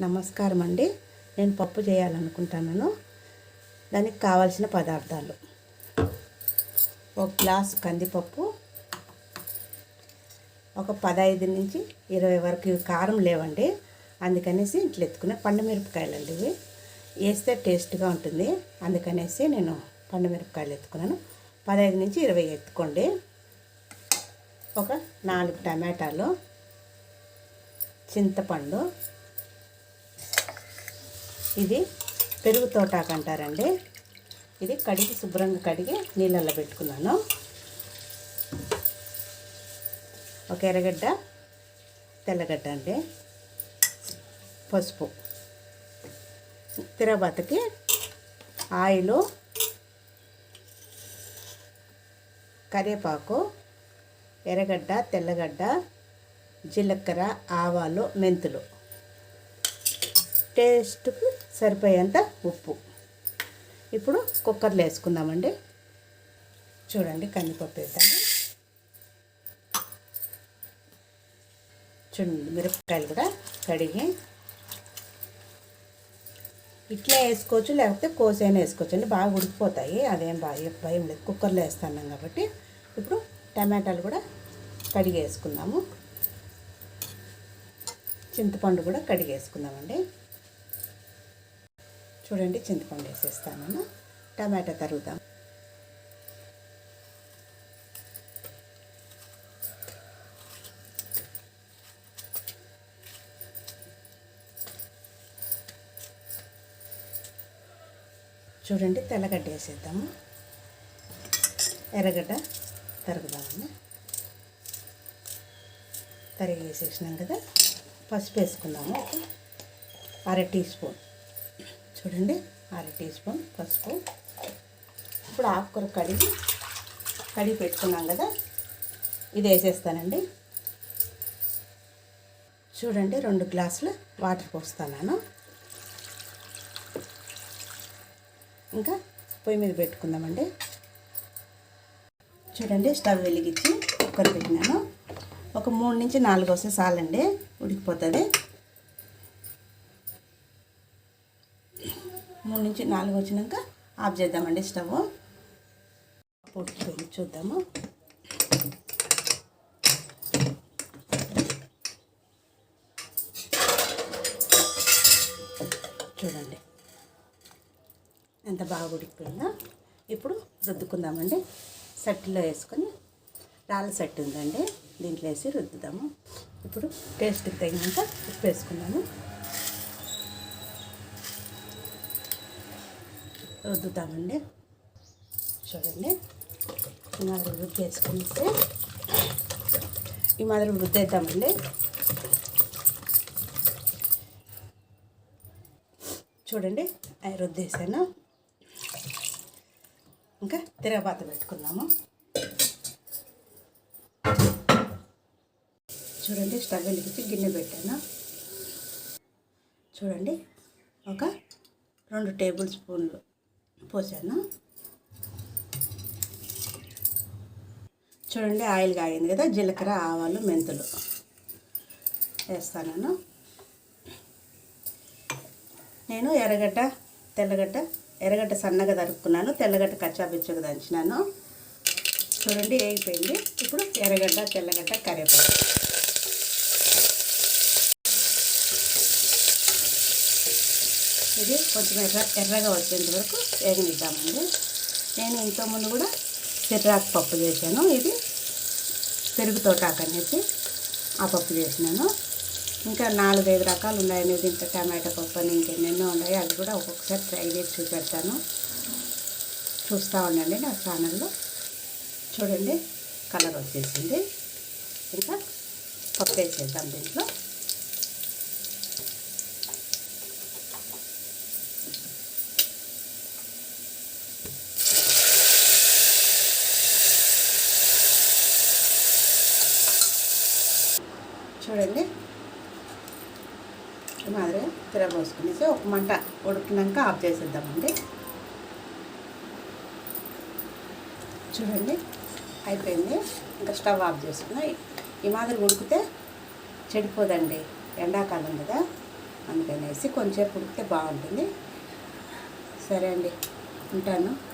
నమస్కారం అండి నేను పప్పు చేయాలనుకుంటున్నాను దానికి కావాల్సిన పదార్థాలు. ఒక గ్లాసు కందిపప్పు. ఒక పదహైదు నుంచి ఇరవై వరకు కారం లేవండి. అందుకనేసి ఇట్లా ఎత్తుకునే పండు మిరపకాయలు అండి ఇవి. వేస్తే టేస్ట్గా ఉంటుంది. అందుకనేసి నేను పండు మిరపకాయలు ఎత్తుకున్నాను. పదహైదు నుంచి ఇరవై ఎత్తుకోండి. ఒక నాలుగు టమాటాలు. చింతపండు. ఇది పెరుగు తోటాకు అంటారండి ఇది కడిగి శుభ్రంగా కడిగి నీళ్ళల్లో పెట్టుకున్నాను. ఒక ఎర్రగడ్డ తెల్లగడ్డ అండి. పసుపు. తిరగబాతకి ఆయిలు కరివేపాకు ఎర్రగడ్డ తెల్లగడ్డ జీలకర్ర ఆవాలు మెంతులు. టేస్ట్కి సరిపోయేంత ఉప్పు. ఇప్పుడు కుక్కర్లో వేసుకుందామండి. చూడండి కందిపప్పు వేద్దాము. చూడండి మిరపకాయలు కూడా కడిగి. ఇట్లా వేసుకోవచ్చు లేకపోతే కోసైనా వేసుకోవచ్చు. అండి బాగా ఉడికిపోతాయి. అదేం బాగా భయం లేదు. కుక్కర్లో వేస్తున్నాం కాబట్టి ఇప్పుడు టమాటాలు కూడా కడిగి వేసుకుందాము చింతపండు కూడా కడిగి వేసుకుందామండి చూడండి చింతపండు వేసేస్తాను. టమాటా తరుగుదాం. చూడండి తెల్లగడ్డ వేసేద్దాము. ఎర్రగడ్డ తరుగుదామండి తరిగి వేసేసినాం కదా పసుపు వేసుకుందాము ఒక అర టీ స్పూన్. చూడండి అర టీ స్పూన్ పసుపు. ఇప్పుడు ఆకుకూర కడిగి కడిగి పెట్టుకున్నాం కదా ఇది వేసేస్తానండి. చూడండి రెండు గ్లాసులు వాటర్ పోస్తాను ఇంకా పొయ్యి మీద పెట్టుకుందామండి. చూడండి స్టవ్ వెలిగించి కుక్కర్ పెట్టినాను. ఒక మూడు నుంచి నాలుగు వస్తే చాలండి ఉడికిపోతుంది. మూడు నుంచి నాలుగు వచ్చినాక ఆఫ్ చేద్దామండి స్టవ్. పొట్టు చూద్దాము. చూడండి. ఎంత బాగా ఉడికిపోయిందో. ఇప్పుడు రుద్దుకుందామండి. సట్టిలో వేసుకొని రాళ్ళ సట్టు ఉందండి. దీంట్లో వేసి రుద్దుదాము. ఇప్పుడు టేస్ట్కి తగినంత ఉప్పు వేసుకుందాము. రుద్దుతామండి. చూడండి. ఈ మాదిరి వృద్ధి వేసుకునిస్తే ఈ మాదిరి రుద్దేద్దామండి. చూడండి అవి రుద్దేసాను. ఇంకా తిరగబాత పెట్టుకుందాము. చూడండి స్టవ్ వెలిగించి గిన్నె పెట్టాను. చూడండి ఒక రెండు టేబుల్ స్పూన్లు పోసాను? చూడండి ఆయిల్ కాగింది కదా జీలకర్ర ఆవాలు మెంతులు. వేస్తాను నేను ఎర్రగడ్డ తెల్లగడ్డ ఎర్రగడ్డ సన్నగా తరుక్కున్నాను తెల్లగడ్డ కచ్చాపిచ్చగా దంచినాను. చూడండి వేగిపోయింది. ఇప్పుడు ఎర్రగడ్డ తెల్లగడ్డ కరివేపాకు. ఇది కొంచెం ఎర్ర ఎర్రగా వచ్చేంత వరకు వేగనిద్దామండి. నేను ఇంతకుముందు కూడా సిర్రాకు పప్పు చేశాను. ఇది పెరుగు తోటాకు అనేసి ఆ పప్పు చేసినాను. ఇంకా నాలుగైదు రకాలు ఉన్నాయి ఇంత టమాటా పప్పు అని ఇంకెన్నెన్నో ఉన్నాయి. అది కూడా ఒక్కొక్కసారి ట్రై చేసి చూపెడతాను. చూస్తూ ఉండండి నా ఛానల్లో. చూడండి కలర్ వచ్చేసింది. ఇంకా పప్పు వేసేద్దాం దీంట్లో. చూడండి. ఈ మాదిరిగా తిరగబోసుకునేసి ఒక మంట ఉడికినాక ఆఫ్ చేసేద్దామండి. చూడండి అయిపోయింది. ఇంకా స్టవ్ ఆఫ్ చేసుకున్నా. ఈ మాదిరి ఉడికితే చెడిపోదండి. ఎండాకాలం కదా. అందుకనేసి కొంచెంసేపు ఉడికితే బాగుంటుంది. సరే అండి ఉంటాను.